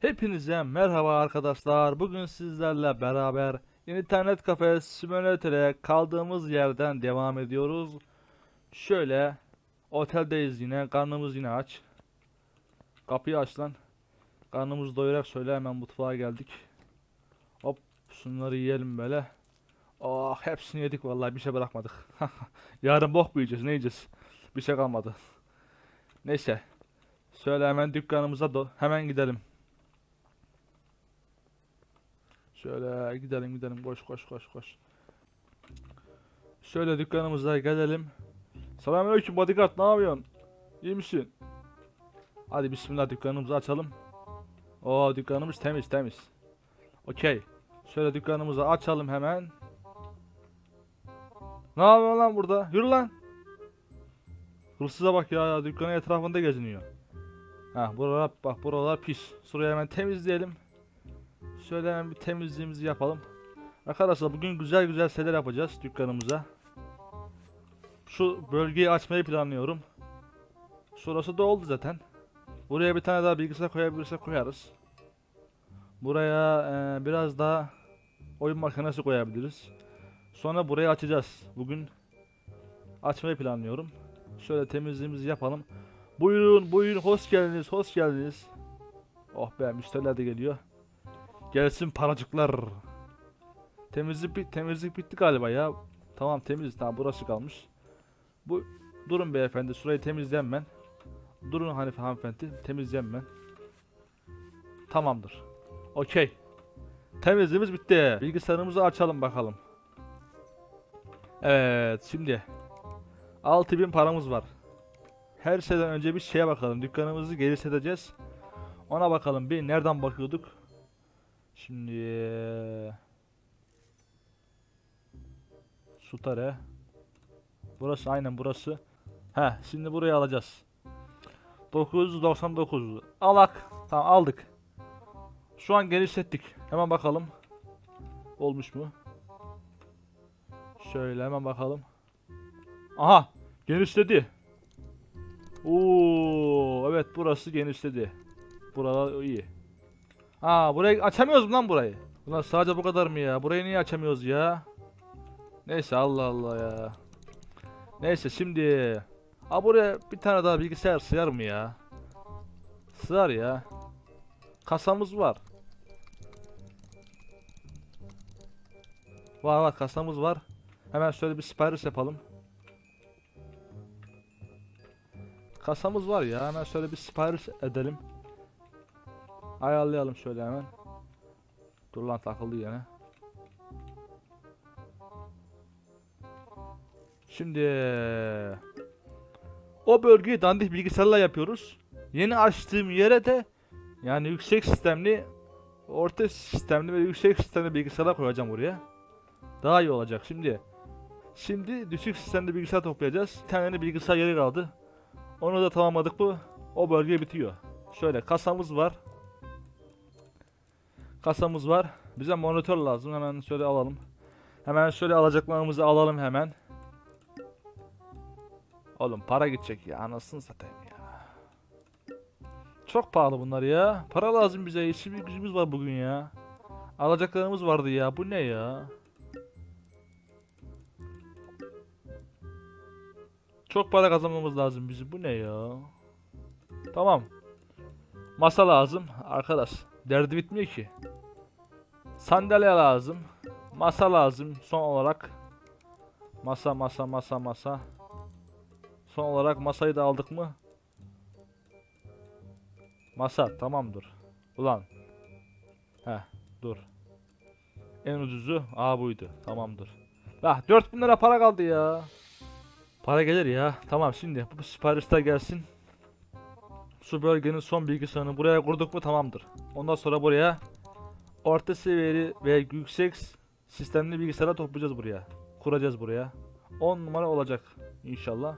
Hepinize merhaba arkadaşlar. Bugün sizlerle beraber internet kafe simülatöre kaldığımız yerden devam ediyoruz. Şöyle oteldeyiz yine. Karnımız yine aç. Kapıyı aç lan. Karnımız doyurak söyle hemen mutfağa geldik. Hop şunları yiyelim böyle. Oh hepsini yedik vallahi bir şey bırakmadık. Yarın bok mu yiyeceğiz ne yiyeceğiz? Bir şey kalmadı. Neyse. Şöyle hemen dükkanımıza do hemen gidelim. Şöyle gidelim gidelim koş koş koş koş. Şöyle dükkanımıza gelelim. Selamünaleyküm bodyguard ne yapıyorsun? İyi misin? Hadi bismillah dükkanımızı açalım. Oo dükkanımız temiz temiz. Okey. Şöyle dükkanımızı açalım hemen. Ne yapıyorsun lan burada? Yürü lan. Hırsıza bak ya, ya dükkanın etrafında geziniyor. Ha buralar bak buralar pis. Şurayı hemen temizleyelim. Şöyle bir temizliğimizi yapalım. Arkadaşlar bugün güzel güzel şeyler yapacağız dükkanımıza. Şu bölgeyi açmayı planlıyorum. Şurası da oldu zaten. Buraya bir tane daha bilgisayar koyabilirsek koyarız. Buraya eee, biraz daha oyun makinesi koyabiliriz. Sonra burayı açacağız. Bugün açmayı planlıyorum. Şöyle temizliğimizi yapalım. Buyurun buyurun hoş geldiniz hoş geldiniz. Oh be müşteriler de geliyor. Gelsin paracıklar. Temizlik temizlik bitti galiba ya. Tamam temiz tamam burası kalmış. Bu durun beyefendi şurayı temizleyeyim ben. Durun Hanife hanımefendi temizleyeyim ben. Tamamdır. Okey. Temizliğimiz bitti. Bilgisayarımızı açalım bakalım. Evet şimdi 6000 paramız var. Her şeyden önce bir şeye bakalım. Dükkanımızı geliştireceğiz. Ona bakalım bir nereden bakıyorduk? Şimdi Sutare. Burası aynen burası. He, şimdi burayı alacağız. 999. Alak. Tamam aldık. Şu an genişlettik. Hemen bakalım. Olmuş mu? Şöyle hemen bakalım. Aha, genişledi. Oo, evet burası genişledi. Buralar iyi. Aa burayı açamıyoruz mu lan burayı? Ulan sadece bu kadar mı ya? Burayı niye açamıyoruz ya? Neyse Allah Allah ya. Neyse şimdi. Aa buraya bir tane daha bilgisayar sığar mı ya? Sığar ya. Kasamız var. Var var kasamız var. Hemen şöyle bir sipariş yapalım. Kasamız var ya hemen şöyle bir sipariş edelim. Ayarlayalım şöyle hemen. Dur lan takıldı yine. Şimdi o bölgeyi dandik bilgisayarla yapıyoruz. Yeni açtığım yere de yani yüksek sistemli orta sistemli ve yüksek sistemli bilgisayarlar koyacağım buraya. Daha iyi olacak şimdi. Şimdi düşük sistemli bilgisayar toplayacağız. Bir tane bilgisayar yeri kaldı. Onu da tamamladık bu. O bölge bitiyor. Şöyle kasamız var. Kasamız var. Bize monitör lazım. Hemen şöyle alalım. Hemen şöyle alacaklarımızı alalım hemen. Oğlum para gidecek ya. Anasını satayım ya. Çok pahalı bunlar ya. Para lazım bize. İşimiz gücümüz var bugün ya. Alacaklarımız vardı ya. Bu ne ya? Çok para kazanmamız lazım bizim. Bu ne ya? Tamam. Masa lazım. Arkadaş. Derdi bitmiyor ki. Sandalye lazım. Masa lazım. Son olarak. Masa masa masa masa. Son olarak masayı da aldık mı? Masa tamamdır. Ulan. Heh dur. En ucuzu aa buydu. Tamamdır. Ah 4000 lira para kaldı ya. Para gelir ya. Tamam şimdi bu siparişler gelsin. Şu bölgenin son bilgisayarını buraya kurduk mu tamamdır. Ondan sonra buraya orta seviyeli ve yüksek sistemli bilgisayarlar toplayacağız buraya. Kuracağız buraya. 10 numara olacak inşallah.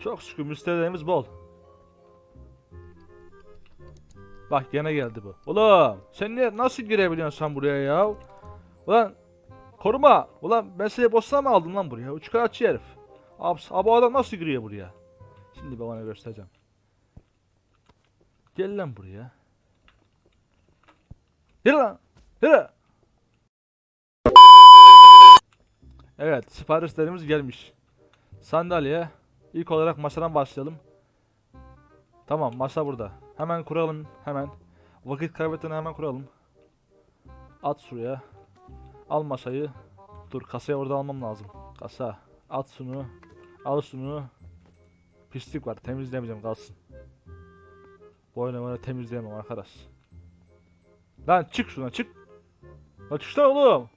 Çok şükür müşterilerimiz bol. Bak gene geldi bu. Ulan sen niye nasıl girebiliyorsun sen buraya ya? Ulan koruma. Ulan ben seni boşuna mı aldım lan buraya? Üç kağıtçı herif. Abi, abi adam nasıl giriyor buraya? Şimdi ben ona göstereceğim. Gel lan buraya. Yürü lan. Evet siparişlerimiz gelmiş. Sandalye. İlk olarak masadan başlayalım. Tamam masa burada. Hemen kuralım hemen. Vakit kaybetmeden hemen kuralım. At şuraya. Al masayı. Dur kasayı orada almam lazım. Kasa. At şunu. Al şunu. Pislik var. Temizlemeyeceğim kalsın. Bu oyunu böyle temizleyemem arkadaş. Lan çık şuna çık. Lan çıksana oğlum.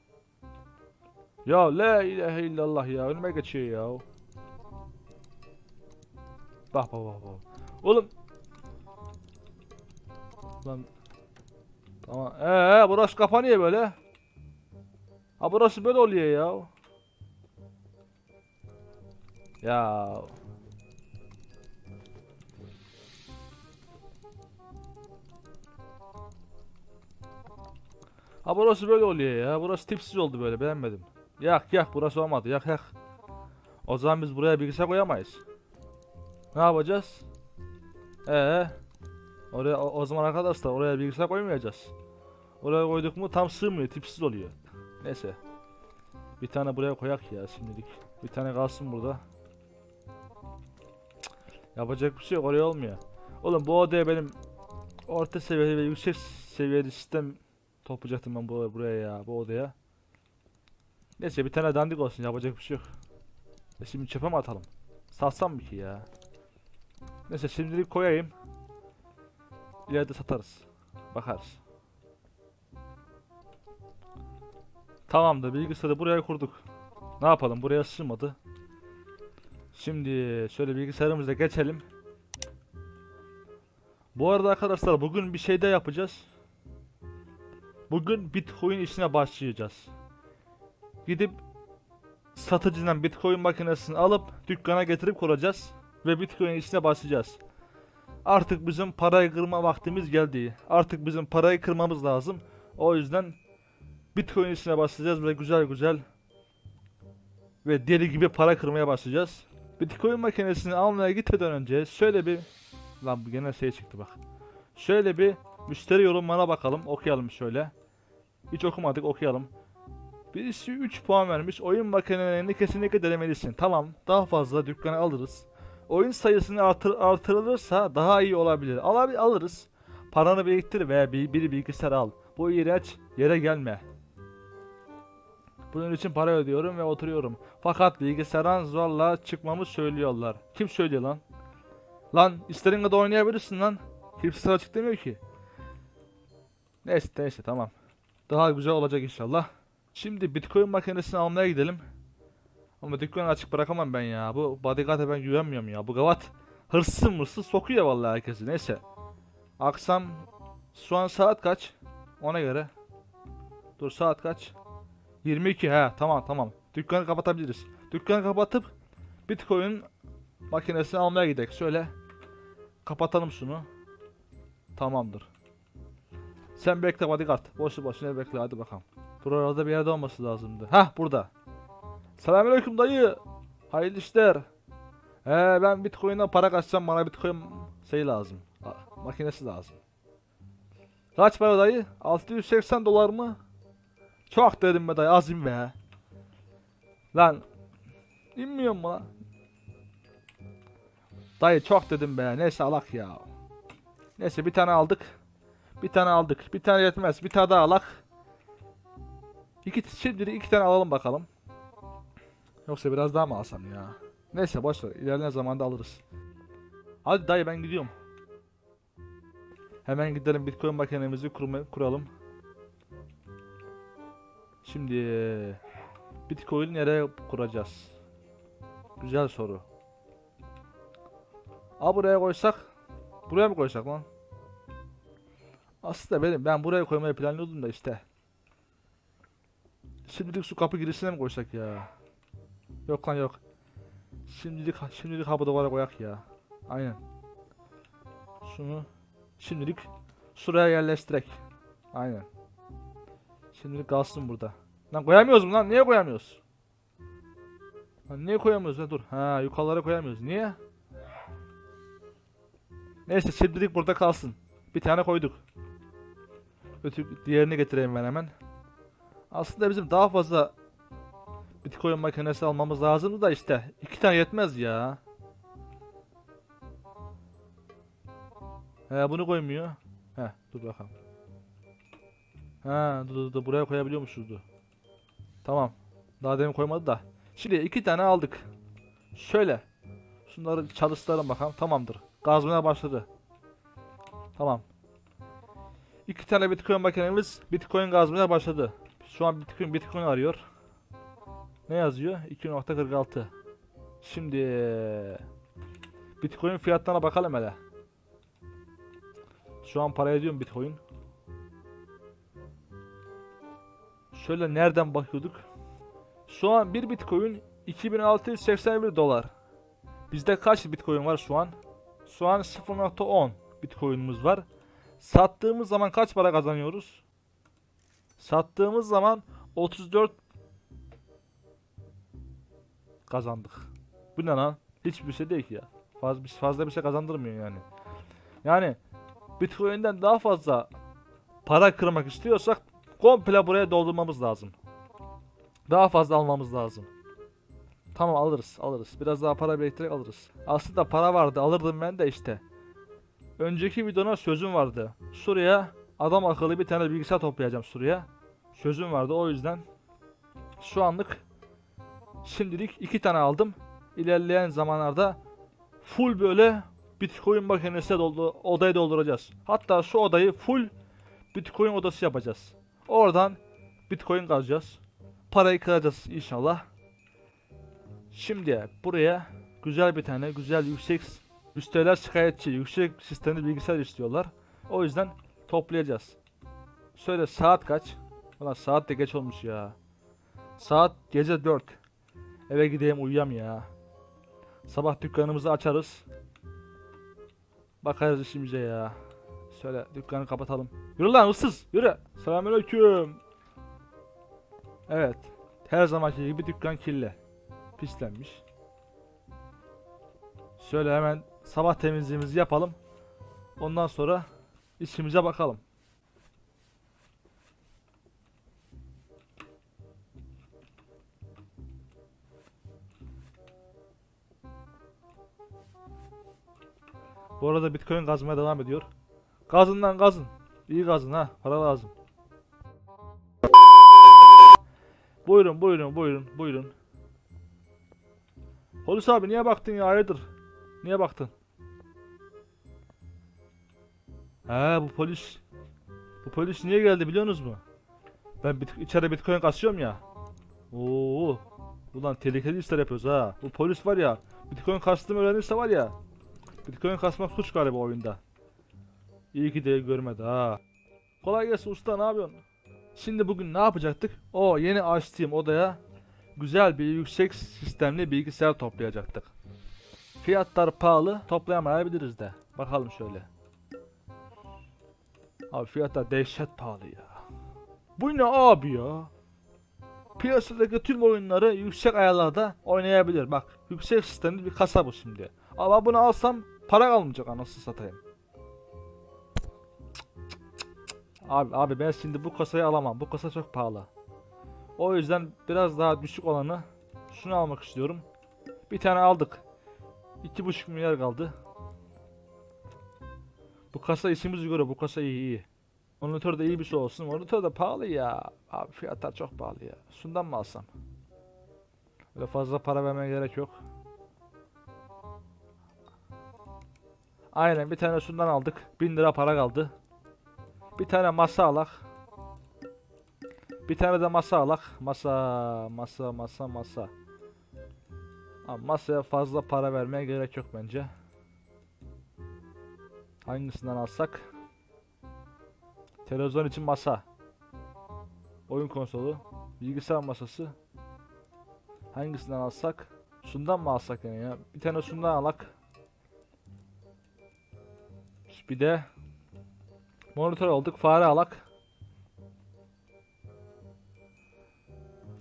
Ya la ilahe illallah ya önüme geçiyor ya. Bak bak bak bak. Oğlum. Lan. Tamam. Ee burası kapanıyor böyle. Ha burası böyle oluyor ya. Ya. Ha burası böyle oluyor ya. Burası tipsiz oldu böyle beğenmedim. Yak yak burası olmadı yak yak. O zaman biz buraya bilgisayar koyamayız. Ne yapacağız? Ee, oraya o, o zaman arkadaşlar oraya bilgisayar koymayacağız. Oraya koyduk mu tam sığmıyor, tipsiz oluyor. Neyse. Bir tane buraya koyak ya şimdilik. Bir tane kalsın burada. Yapacak bir şey yok, oraya olmuyor. Oğlum bu odaya benim orta seviyeli ve yüksek seviyeli sistem toplayacaktım ben bu buraya ya, bu odaya. Neyse bir tane dandik olsun, yapacak bir şey yok. E şimdi çöpe mi atalım? Satsam mı ki ya? Neyse şimdilik koyayım. İleride satarız. Bakarız. Tamamdır bilgisayarı buraya kurduk. Ne yapalım buraya sığmadı. Şimdi şöyle bilgisayarımıza geçelim. Bu arada arkadaşlar bugün bir şey de yapacağız. Bugün Bitcoin işine başlayacağız. Gidip satıcıdan Bitcoin makinesini alıp dükkana getirip kuracağız ve Bitcoin işine başlayacağız. Artık bizim parayı kırma vaktimiz geldi. Artık bizim parayı kırmamız lazım. O yüzden Bitcoin işine başlayacağız ve güzel güzel ve deli gibi para kırmaya başlayacağız. Bitcoin makinesini almaya gitmeden önce şöyle bir lan bu gene şey çıktı bak. Şöyle bir müşteri yorumlarına bakalım. Okuyalım şöyle. Hiç okumadık okuyalım. Birisi 3 puan vermiş. Oyun makinelerini kesinlikle denemelisin. Tamam daha fazla dükkana alırız. Oyun sayısını artır, artırılırsa daha iyi olabilir. Alabi alırız. Paranı biriktir veya bir, bir bilgisayar al. Bu iğrenç yere gelme. Bunun için para ödüyorum ve oturuyorum. Fakat bilgisayardan zorla çıkmamı söylüyorlar. Kim söylüyor lan? Lan istediğin kadar oynayabilirsin lan. Kimse sana çık demiyor ki. Neyse neyse tamam. Daha güzel olacak inşallah. Şimdi Bitcoin makinesini almaya gidelim. Ama dükkanı açık bırakamam ben ya. Bu bodyguard'a ben güvenmiyorum ya. Bu gavat hırsız mırsız sokuyor vallahi herkesi. Neyse. Akşam şu an saat kaç? Ona göre. Dur saat kaç? 22 he tamam tamam. Dükkanı kapatabiliriz. Dükkanı kapatıp Bitcoin makinesini almaya gidelim. Şöyle kapatalım şunu. Tamamdır. Sen bekle bodyguard. Boşu boşuna bekle hadi bakalım. Buralarda bir yerde olması lazımdı. Hah burada. Selamünaleyküm dayı. Hayırlı işler. He ben Bitcoin'den para kaçacağım bana Bitcoin şey lazım. A- makinesi lazım. Kaç para dayı? 680 dolar mı? Çok dedim be dayı az in be. Lan inmiyor mu lan? Dayı çok dedim be. Neyse alak ya. Neyse bir tane aldık. Bir tane aldık. Bir tane yetmez. Bir tane daha alak. İki, şimdi iki tane alalım bakalım. Yoksa biraz daha mı alsam ya? Neyse boş ver. İlerleyen zamanda alırız. Hadi dayı ben gidiyorum. Hemen gidelim Bitcoin makinemizi kuralım. Şimdi Bitcoin nereye kuracağız? Güzel soru. A buraya koysak Buraya mı koysak lan? Aslında benim ben buraya koymayı planlıyordum da işte. Şimdilik su kapı girişine mi koysak ya? Yok lan yok. Şimdilik şimdilik ha bu duvara koyak ya. Aynen. Şunu şimdilik şuraya yerleştirek. Aynen. Şimdilik kalsın burada. Lan koyamıyoruz mu lan? Niye koyamıyoruz? Lan niye koyamıyoruz lan? Dur. Ha yukarılara koyamıyoruz. Niye? Neyse şimdilik burada kalsın. Bir tane koyduk. Ötü diğerini getireyim ben hemen. Aslında bizim daha fazla Bitcoin makinesi almamız lazımdı da işte iki tane yetmez ya. He bunu koymuyor. He dur bakalım. Ha dur dur dur buraya koyabiliyormuşuz dur. Tamam. Daha demin koymadı da. Şimdi iki tane aldık. Şöyle. Şunları çalıştıralım bakalım. Tamamdır. Gazmaya başladı. Tamam. İki tane Bitcoin makinemiz Bitcoin gazmaya başladı. Şu an Bitcoin Bitcoin arıyor. Ne yazıyor? 2.46. Şimdi Bitcoin fiyatlarına bakalım hele. Şu an para ediyor mu Bitcoin? Şöyle nereden bakıyorduk? Şu an bir Bitcoin 2681 dolar. Bizde kaç Bitcoin var şu an? Şu an 0.10 Bitcoin'imiz var. Sattığımız zaman kaç para kazanıyoruz? Sattığımız zaman 34 kazandık. Bu ne lan? Hiçbir şey değil ki ya. Fazla, fazla bir şey kazandırmıyor yani. Yani Bitcoin'den daha fazla para kırmak istiyorsak komple buraya doldurmamız lazım. Daha fazla almamız lazım. Tamam alırız alırız. Biraz daha para biriktirerek alırız. Aslında para vardı alırdım ben de işte. Önceki videona sözüm vardı. Şuraya adam akıllı bir tane bilgisayar toplayacağım şuraya. Sözüm vardı o yüzden. Şu anlık şimdilik iki tane aldım. İlerleyen zamanlarda full böyle Bitcoin makinesine doldu, odayı dolduracağız. Hatta şu odayı full Bitcoin odası yapacağız. Oradan Bitcoin kazacağız. Parayı kıracağız inşallah. Şimdi buraya güzel bir tane güzel yüksek müşteriler şikayetçi yüksek sistemli bilgisayar istiyorlar. O yüzden toplayacağız. Söyle saat kaç? Ulan saat de geç olmuş ya. Saat gece 4. Eve gideyim uyuyam ya. Sabah dükkanımızı açarız. Bakarız işimize ya. Şöyle dükkanı kapatalım. Yürü lan hırsız yürü. Selamünaleyküm. Evet. Her zamanki gibi dükkan kirli. Pislenmiş. Şöyle hemen sabah temizliğimizi yapalım. Ondan sonra işimize bakalım. Bu arada Bitcoin kazmaya devam ediyor. Gazın lan gazın. İyi gazın ha. Para lazım. Buyurun buyurun buyurun buyurun. Polis abi niye baktın ya hayırdır? Niye baktın? He bu polis. Bu polis niye geldi biliyorsunuz mu? Ben bit içeride bitcoin kasıyorum ya. Oo. Ulan tehlikeli işler yapıyoruz ha. Bu polis var ya. Bitcoin kastığımı öğrenirse var ya. Bitcoin kasmak suç galiba oyunda. İyi ki de görmedi ha. Kolay gelsin usta ne yapıyorsun? Şimdi bugün ne yapacaktık? O yeni açtığım odaya güzel bir yüksek sistemli bilgisayar toplayacaktık. Fiyatlar pahalı toplayamayabiliriz de. Bakalım şöyle. Abi fiyatlar dehşet pahalı ya. Bu ne abi ya? Piyasadaki tüm oyunları yüksek ayarlarda oynayabilir. Bak yüksek sistemli bir kasa bu şimdi. Ama bunu alsam para kalmayacak anasını satayım. Abi abi ben şimdi bu kasayı alamam. Bu kasa çok pahalı. O yüzden biraz daha düşük olanı şunu almak istiyorum. Bir tane aldık. 2,5 milyar kaldı. Bu kasa işimizi görüyor. Bu kasa iyi iyi. Monitör de iyi bir şey olsun. Monitör de pahalı ya. Abi fiyatlar çok pahalı ya. Şundan mı alsam? Öyle fazla para vermeye gerek yok. Aynen bir tane şundan aldık. 1000 lira para kaldı. Bir tane masa alak. Bir tane de masa alak. Masa, masa, masa, masa. Ama masaya fazla para vermeye gerek yok bence. Hangisinden alsak? Televizyon için masa. Oyun konsolu. Bilgisayar masası. Hangisinden alsak? Şundan mı alsak yani ya? Bir tane şundan alak. Bir de monitör olduk. Fare alak.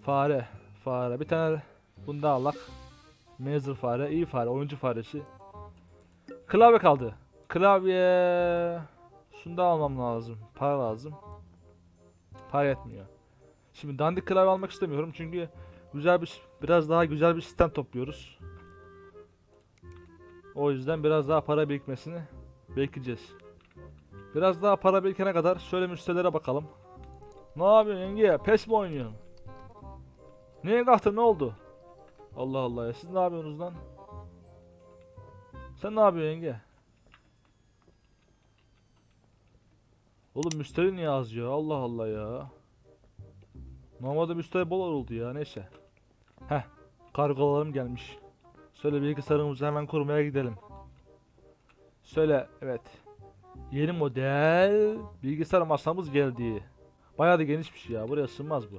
Fare. Fare. Bir tane bunda alak. Mazer fare. iyi fare. Oyuncu faresi. Klavye kaldı. Klavye. Şunu da almam lazım. Para lazım. Para etmiyor. Şimdi dandik klavye almak istemiyorum çünkü güzel bir biraz daha güzel bir sistem topluyoruz. O yüzden biraz daha para birikmesini bekleyeceğiz. Biraz daha para birikene kadar şöyle müşterilere bakalım. Ne yapıyorsun yenge? Pes mi oynuyorsun? Niye kalktın ne oldu? Allah Allah ya siz ne yapıyorsunuz lan? Sen ne yapıyorsun yenge? Oğlum müşteri niye az ya? Allah Allah ya. Normalde müşteri bol oldu ya neyse. Heh kargolarım gelmiş. Şöyle bilgisayarımızı hemen kurmaya gidelim. Söyle evet. Yeni model bilgisayar masamız geldi. Bayağı da genişmiş ya. Buraya sığmaz bu.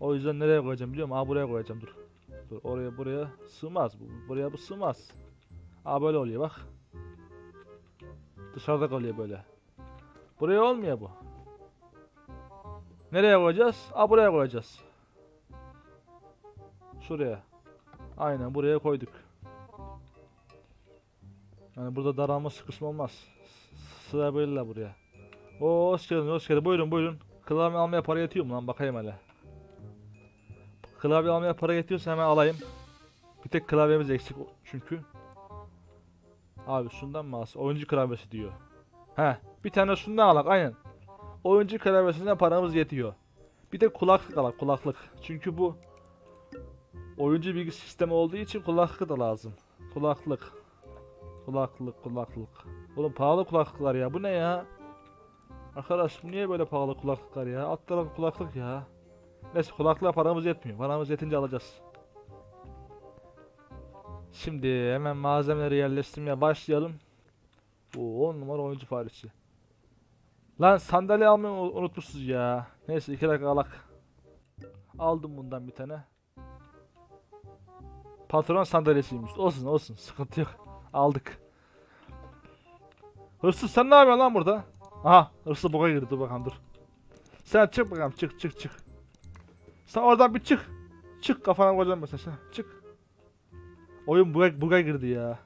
O yüzden nereye koyacağım biliyor musun? Aa buraya koyacağım dur. Dur oraya buraya sığmaz bu. Buraya bu sığmaz. Aa böyle oluyor bak. Dışarıda kalıyor böyle. Buraya olmuyor bu. Nereye koyacağız? Aa buraya koyacağız. Şuraya. Aynen buraya koyduk. Yani burada daralma sıkışma olmaz. Sıra böyle buraya. Oo hoş geldin hoş geldin. Buyurun buyurun. Klavye almaya para yetiyor mu lan bakayım hele. Klavye almaya para yetiyorsa hemen alayım. Bir tek klavyemiz eksik çünkü. Abi şundan mı alsın? Oyuncu klavyesi diyor. He, bir tane şundan alak aynen. Oyuncu klavyesinden paramız yetiyor. Bir de kulaklık alak kulaklık. Çünkü bu oyuncu bilgi sistemi olduğu için kulaklık da lazım. Kulaklık. Kulaklık kulaklık. Oğlum pahalı kulaklıklar ya bu ne ya? Arkadaş niye böyle pahalı kulaklıklar ya? Alt tarafı kulaklık ya. Neyse kulaklığa paramız yetmiyor. Paramız yetince alacağız. Şimdi hemen malzemeleri yerleştirmeye başlayalım. Oo 10 numara oyuncu faresi. Lan sandalye almayı unutmuşuz ya. Neyse iki dakika alak. Aldım bundan bir tane. Patron sandalyesiymiş. Olsun olsun sıkıntı yok. Aldık. Hırsız sen ne yapıyorsun lan burada? Aha hırsız boka girdi dur bakalım dur. Sen çık bakalım çık çık çık. Sen oradan bir çık. Çık kafana koyacağım mesela sen çık. Oyun buga, buga girdi ya.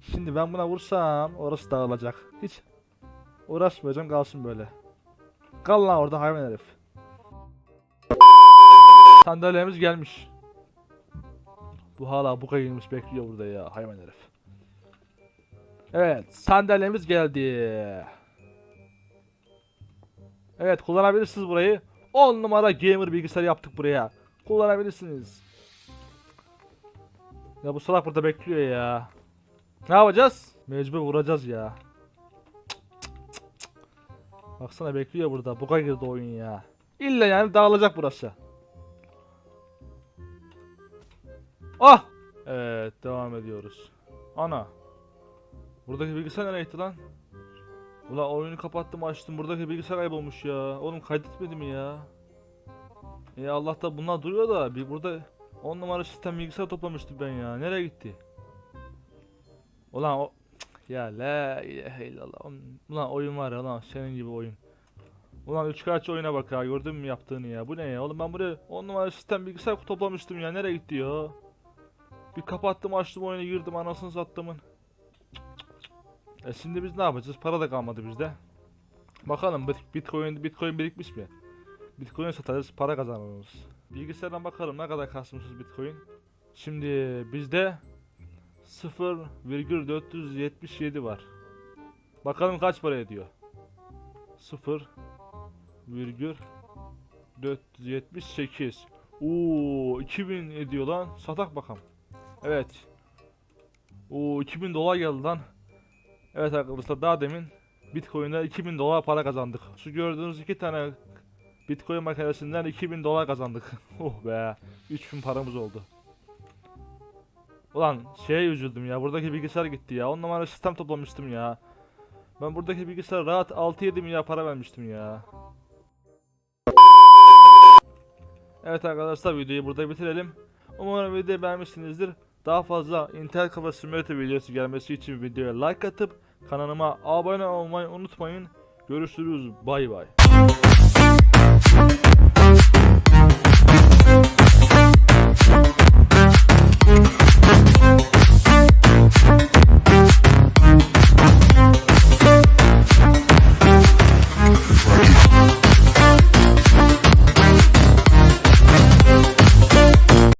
Şimdi ben buna vursam orası dağılacak. Hiç uğraşmayacağım kalsın böyle. Kal lan orada hayvan herif. Sandalyemiz gelmiş. Bu hala buga girmiş bekliyor burada ya hayvan herif. Evet sandalyemiz geldi. Evet kullanabilirsiniz burayı. 10 numara gamer bilgisayar yaptık buraya. Kullanabilirsiniz. Ya bu salak burada bekliyor ya. Ne yapacağız? Mecbur vuracağız ya. Baksana bekliyor burada. Buga girdi oyun ya. İlla yani dağılacak burası. Ah! Evet devam ediyoruz. Ana. Buradaki bilgisayar nereye gitti lan? Ulan oyunu kapattım açtım. Buradaki bilgisayar kaybolmuş ya. Oğlum kaydetmedi mi ya? Ya Allah'ta bunlar duruyor da bir burada 10 numara sistem bilgisayar toplamıştım ben ya. Nereye gitti? Ulan o ya la ilahe illallah. Ulan oyun var ya lan senin gibi oyun. Ulan üç kaç oyuna bak ya gördün mü yaptığını ya. Bu ne ya? Oğlum ben buraya 10 numara sistem bilgisayar toplamıştım ya. Nereye gitti ya? Bir kapattım açtım oyuna girdim anasını sattımın. E şimdi biz ne yapacağız? Para da kalmadı bizde. Bakalım bit- Bitcoin Bitcoin birikmiş mi? Bitcoin satarız para kazanırız. Bilgisayardan bakalım ne kadar kasmışız Bitcoin. Şimdi bizde 0,477 var. Bakalım kaç para ediyor. 0,478. Oo 2000 ediyor lan. Satak bakalım. Evet. Oo 2000 dolar geldi lan. Evet arkadaşlar daha demin Bitcoin'de 2000 dolar para kazandık. Şu gördüğünüz iki tane Bitcoin makinesinden 2000 dolar kazandık. oh be. 3000 paramız oldu. Ulan şeye üzüldüm ya. Buradaki bilgisayar gitti ya. 10 numara sistem toplamıştım ya. Ben buradaki bilgisayara rahat 6-7 milyar para vermiştim ya. Evet arkadaşlar videoyu burada bitirelim. Umarım videoyu beğenmişsinizdir. Daha fazla internet kafa simülatör videosu gelmesi için videoya like atıp kanalıma abone olmayı unutmayın. Görüşürüz. Bay bay.